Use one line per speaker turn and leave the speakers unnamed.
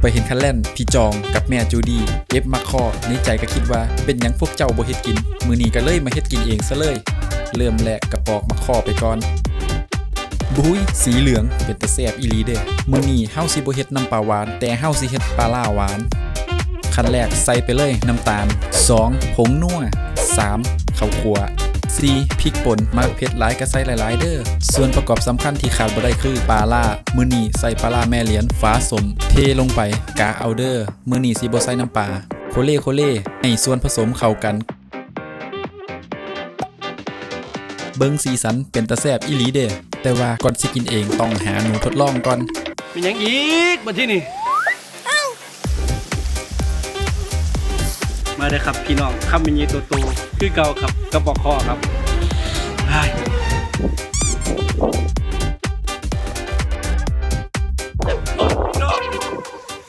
ไปเห็นคันแล่นพี่จองกับแม่จูดี้เอฟมาคอในใจก็คิดว่าเป็นยังพวกเจ้าบ่เฮ็ดกิน มือนี้ก็เลยมาเฮ็ดกินเองซะเลย เริ่มแรกกระปอกมาคอไปก่อนบุ้ยสีเหลืองเป็นตะแซ่บอีหลีเด้มื้อนี้เฮาสิบ่เฮ็ดน้ำปลาหวาน แต่เฮาสิเฮ็ดปลาล่าหวาน ขั้นแรกใส่ไปเลยน้ำตาล 2. ผงนัว 3. ข้าวคั่ว 4. พริกป่นมากเผ็ดหลายก็ใส่หลายๆเด้อส่วนประกอบสำคัญที่ขาดบ่ได้คือปลาล่ามื้อนี้ใส่ปลาล่าแม่เหรียญฟ้าสม เทลงไปกาเอาเด้อมื้อนี้สิบ่ใส่น้ำปลาโคเล่โคเล่ให้ส่วนผสมเข้ากัน เบิ่งสีสันเป็นตะแซบอีหลีเด้อแต่ว่าก่อนสิกินเองต้องหาหนูทดลองก่อน
มีหยังอีกมาที่นี่ มาเลยครับพี่น้องข้ามมินีตัวโตคือเก่าครับกระบอกคอครับ